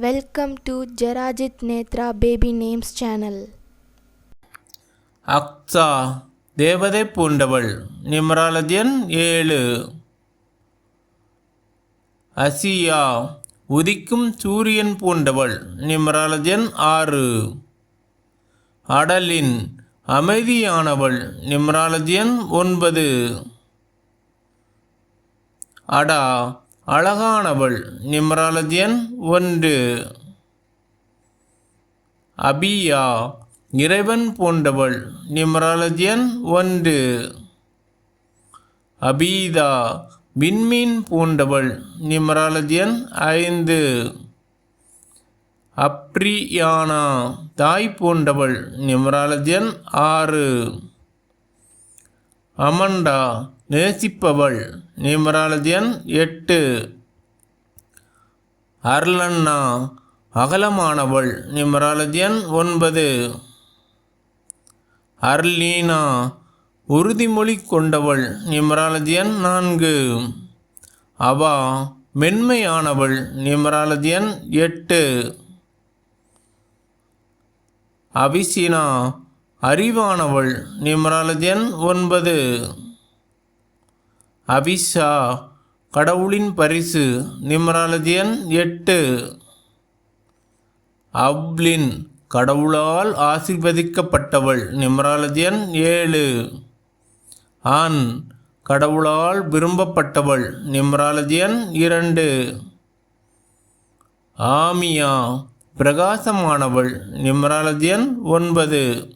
Welcome to Jerajith Netra baby names channel Aksa தேவதை பூண்டவள் நிமராலதியன் ஏழு. அசியா உதிக்கும் சூரியன் பூண்டவள் நிமராலதியன் ஆறு. அடலின் அமைதியானவள் நிம்ராலஜியன் ஒன்பது. அடா அழகானவள் நிம்ராலஜியன் ஒன்று. அபியா இறைவன் போன்றவள் நிம்ராலஜியன் ஒன்று. அபீதா விண்மீன் பூண்டவள் நிம்ராலஜியன் ஐந்து. அப்ரியானா தாய் போன்றவள் நிம்ராலஜியன் ஆறு. அமண்டா நேசிப்பவள். நிமராலதியன் எட்டு. அர்லண்ணா அகலமானவள். நிமராலதியன் ஒன்பது. அர்லீனா உறுதிமொழி கொண்டவள். நிமராலதியன் நான்கு. அவா மென்மையானவள். நிம்ராலஜியன் எட்டு. அபிசினா அறிவானவள் நிம்ராலஜியன் ஒன்பது. அபிஷா கடவுளின் பரிசு நிம்ராலஜியன் எட்டு. அவ்லின் கடவுளால் ஆசீர்வதிக்கப்பட்டவள் நிம்ராலஜியன் ஏழு. ஆண் கடவுளால் விரும்பப்பட்டவள் நிம்ராலஜியன் இரண்டு. ஆமியா பிரகாசமானவள் நிம்ராலஜியன் ஒன்பது.